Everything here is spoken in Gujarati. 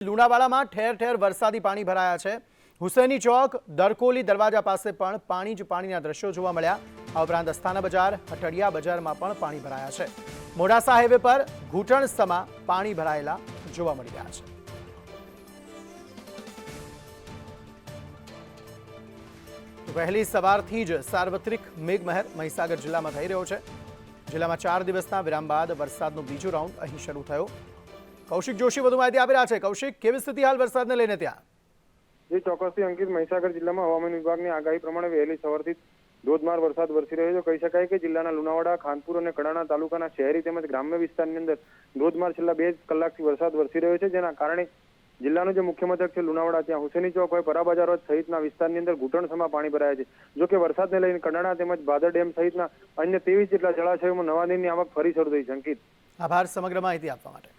લુણાવાડામાં ઠેર ઠેર વરસાદી પાણી ભરાયા છે. હુસેની ચોક, દરકોલી દરવાજા પાસે પણ પાણી જ પાણીના દ્રશ્યો જોવા મળ્યા. આ ઉપરાંત અસ્થાના બજાર હટડિયા બજારમાં પણ પાણી ભરાયા છે. મોડાસા હાઈવે પર ઘૂંટણ સમા પાણી ભરાયેલા જોવા મળી રહ્યા છે. વહેલી સવારથી જ સાર્વત્રિક મેઘમહેર મહીસાગર જિલ્લામાં થઈ રહ્યો છે. જિલ્લામાં ચાર દિવસના વિરામ બાદ વરસાદનો બીજો રાઉન્ડ અહીં શરૂ થયો. કૌશિક જોશી વધુ માહિતી આપી રહ્યા છે. કૌશિક કેવી સ્થિતિ હાલ વરસાદને લઈને ત્યાં? જે ચોક્કસથી અંકિત મહીસાગર જિલ્લામાં હવામાન વિભાગની આગાહી પ્રમાણે વહેલી સવારથી ધોધમાર વરસાદ વરસી રહ્યો છે. કહી શકાય કે જિલ્લાના લુણાવાડા ખાનપુર અને કડાણા તાલુકાના શહેરી તેમજ ગ્રામ્ય વિસ્તારની અંદર ધોધમાર છેલ્લા બે કલાકથી વરસાદ વરસી રહ્યો છે. જેના કારણે જિલ્લાનું જે મુખ્ય મથક છે લુણાવાડા ત્યાં હુસેની ચોક હોય પરાબજાર સહિતના વિસ્તારની અંદર ઘૂંટણસમાં પાણી ભરાયા છે. જો કે વરસાદને લઈને કડાણા તેમજ ભાદર ડેમ સહિતના અન્ય ત્રેવીસ જેટલા જળાશયોમાં નવા નીરની આવક ફરી શરૂ થઈ છે અંકિત. આભાર સમગ્ર માહિતી આપવા માટે.